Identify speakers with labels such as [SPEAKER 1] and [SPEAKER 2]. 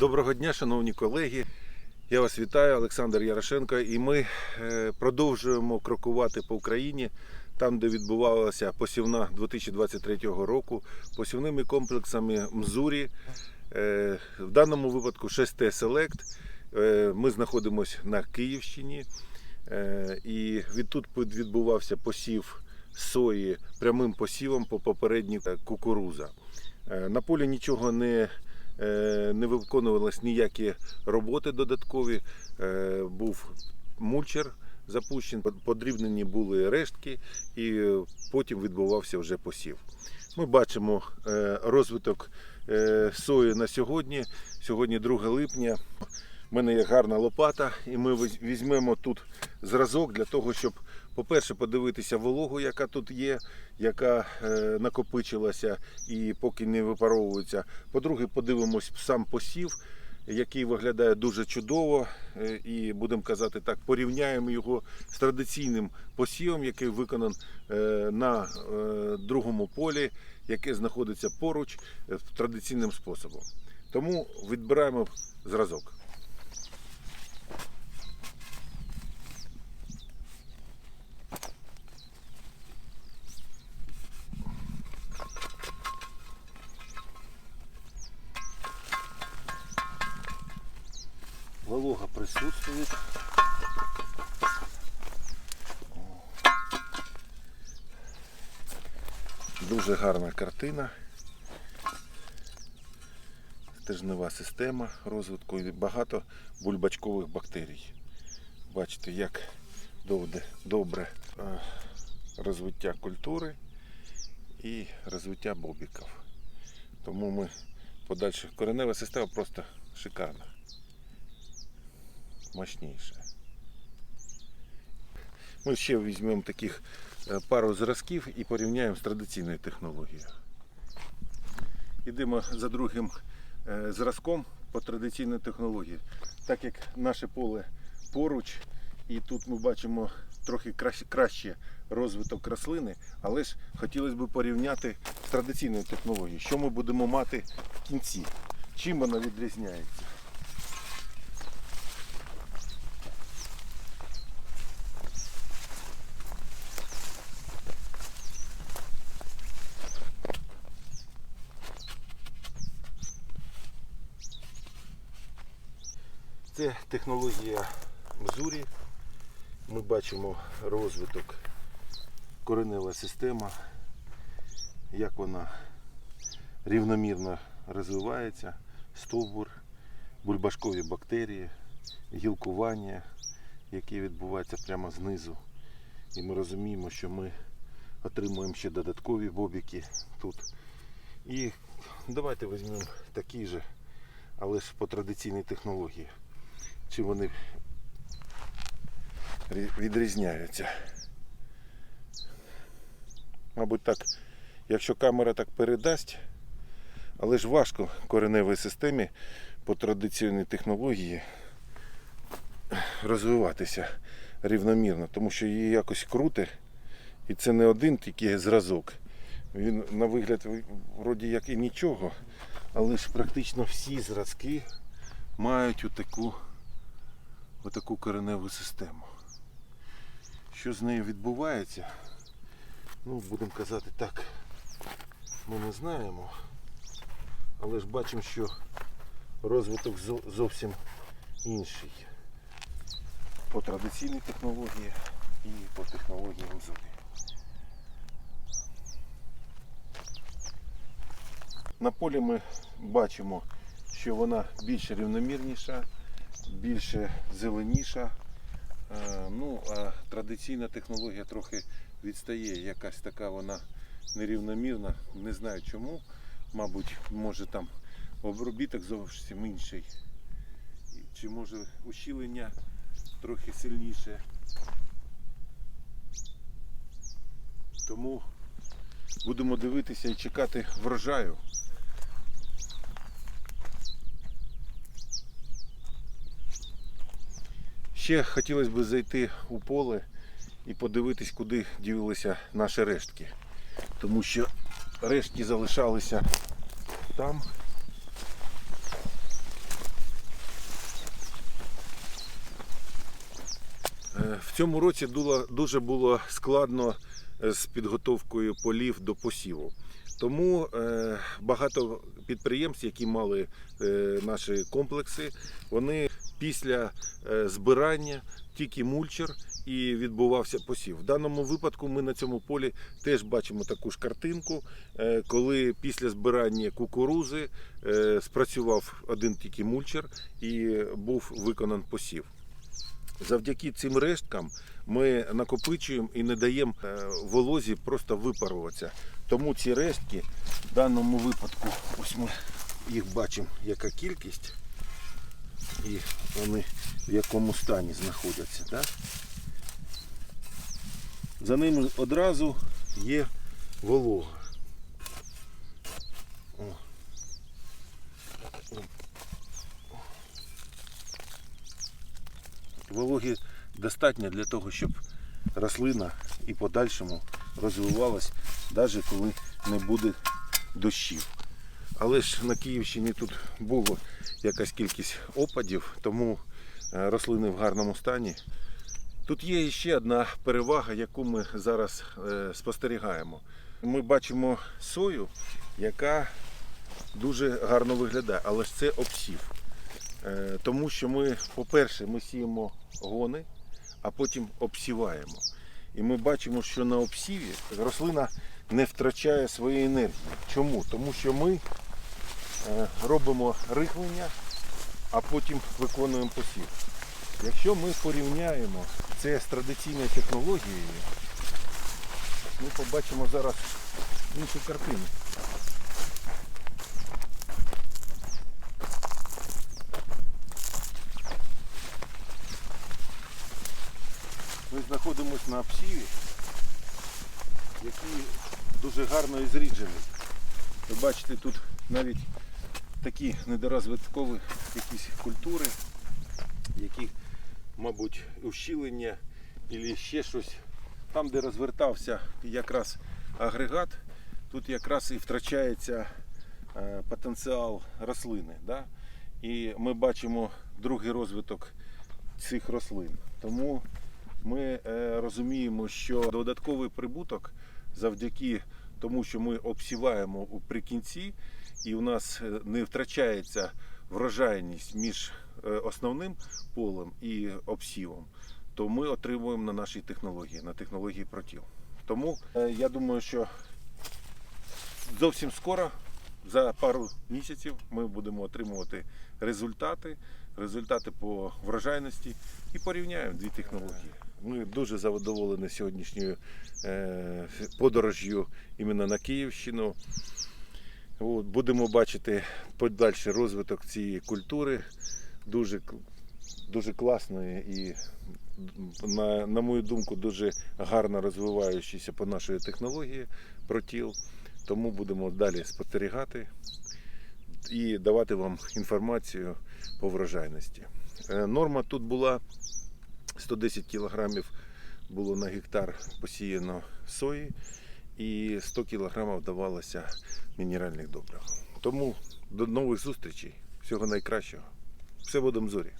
[SPEAKER 1] Доброго дня, шановні колеги. Я вас вітаю, Олександр Ярошенко, і ми е, продовжуємо крокувати по Україні, там, де відбувалася посівна 2023 року, посівними комплексами Мзурі. Е, В даному випадку 6Т Селект. Е, Ми знаходимося на Київщині, і відтут відбувався посів сої прямим посівом по попередній кукуруза. На полі нічого не не виконувалось ніякі роботи додаткові. Е, Був мульчер запущений, подрібнені були рештки, і е, потім відбувався вже посів. Ми бачимо е, розвиток е, сої на сьогодні. Сьогодні 2 липня. У мене є гарна лопата, і ми візьмемо тут зразок для того, щоб, по-перше, подивитися вологу, яка тут є, яка е, накопичилася і поки не випаровується. По-друге, подивимось сам посів, який виглядає дуже чудово. е, І будемо казати так, порівняємо його з традиційним посівом, який виконан е, на другому полі, яке знаходиться поруч традиційним способом. Тому відбираємо зразок. Волога присутствует. Дуже гарна картина. Стержнева система розвитку і багато бульбачкових бактерій. Бачите, як добре е, розвиття культури і розвиття бобіків. Тому ми подальше коренева система просто шикарна мощніше. Ми ще візьмемо таких е, пару зразків і порівняємо з традиційною технологією. Йдемо за другим е, зразком по традиційній технології. Так як наше поле поруч, і тут ми бачимо трохи краще розвиток рослини, але ж хотілося б порівняти з традиційною технологією. Що ми будемо мати в кінці? Чим вона відрізняється? Це технологія Мзурі. Ми бачимо розвиток коренева система, як вона рівномірно розвивається, стовбур, бульбашкові бактерії, гілкування, яке відбувається прямо знизу. І ми розуміємо, що ми отримуємо ще додаткові бобіки тут. І давайте візьмемо такі же, але ж по традиційній технології. Чи вони відрізняються? Мабуть, так, якщо камера так передасть, але ж важко кореневій системі по традиційній технології розвиватися рівномірно, тому що її якось круте, і це не один тільки зразок. Він на вигляд вроді як і нічого, але ж практично всі зразки мають отаку, отаку кореневу систему. Що з нею відбувається? Ну, будемо казати так, ми не знаємо. Але ж бачимо, що розвиток зовсім інший. По традиційній технології і по технології МЗУ. На полі ми бачимо, що вона більш рівномірніша, більше зеленіша. Е, Ну, а традиційна технологія трохи відстає. Якась така вона нерівномірна. Не знаю чому. Мабуть, може там обробіток зовсім інший. Чи може ущілення трохи сильніше. Тому будемо дивитися і чекати врожаю. Ще хотілося б зайти у поле і подивитись, куди ділилися наші рештки. Тому що рештки залишалися там. Е, в цьому році дуже було складно е, з підготовкою полів до посіву. Тому е, багато підприємств, які мали наші комплекси, вони після е, збирання тільки мульчер і відбувався посів. В даному випадку ми на цьому полі теж бачимо таку ж картинку, е, коли після збирання кукурузи е, спрацював один тільки мульчер і був виконан посів. Завдяки цим решткам ми накопичуємо і не даємо волозі просто випаруватися. Тому ці рештки в даному випадку, ось ми їх бачимо, яка кількість і вони в якому стані знаходяться. Да? За ними одразу є волога. О. Вологи достатньо для того, щоб рослина і подальшому розвивалась, навіть коли не буде дощів. Але ж на Київщині тут було якась кількість опадів, тому е, рослини в гарному стані. Тут є ще одна перевага, яку ми зараз е, спостерігаємо. Ми бачимо сою, яка дуже гарно виглядає, але ж це обсів. Е, Тому що ми, по-перше, ми сіємо гони, а потім обсіваємо. І ми бачимо, що на обсіві рослина не втрачає своєї енергії. Чому? Тому що ми робимо рихлення, а потім виконуємо посів. Якщо ми порівняємо це з традиційною технологією, ми побачимо зараз іншу картину. Ми знаходимося на обсіві, який дуже гарно і зріджений. Ви бачите, тут навіть такі недорозвиткові якісь культури, які, мабуть, ущілення або ще щось. Там, де розвертався якраз агрегат, тут якраз і втрачається е, потенціал рослини. Да? І ми бачимо другий розвиток цих рослин. Тому ми е, розуміємо, що додатковий прибуток завдяки тому, що ми обсіваємо при кінці, і у нас е, не втрачається врожайність між е, основним полем і обсівом, то ми отримуємо на нашій технології, на технології протіл. Тому е, я думаю, що зовсім скоро, за пару місяців, ми будемо отримувати результати, результати по врожайності і порівняємо дві технології. Ми дуже задоволені сьогоднішньою е, подорожжю іменно на Київщину. Будемо бачити подальший розвиток цієї культури, дуже, дуже класної і, на, на мою думку, дуже гарно розвиваючися по нашої технології протіл. Тому будемо далі спостерігати і давати вам інформацію по врожайності. Е, Норма тут була 110 кілограмів було на гектар посіяно сої і 100 кілограмів давалося мінеральних добрив. Тому до нових зустрічей. Всього найкращого. Все будемо зорі.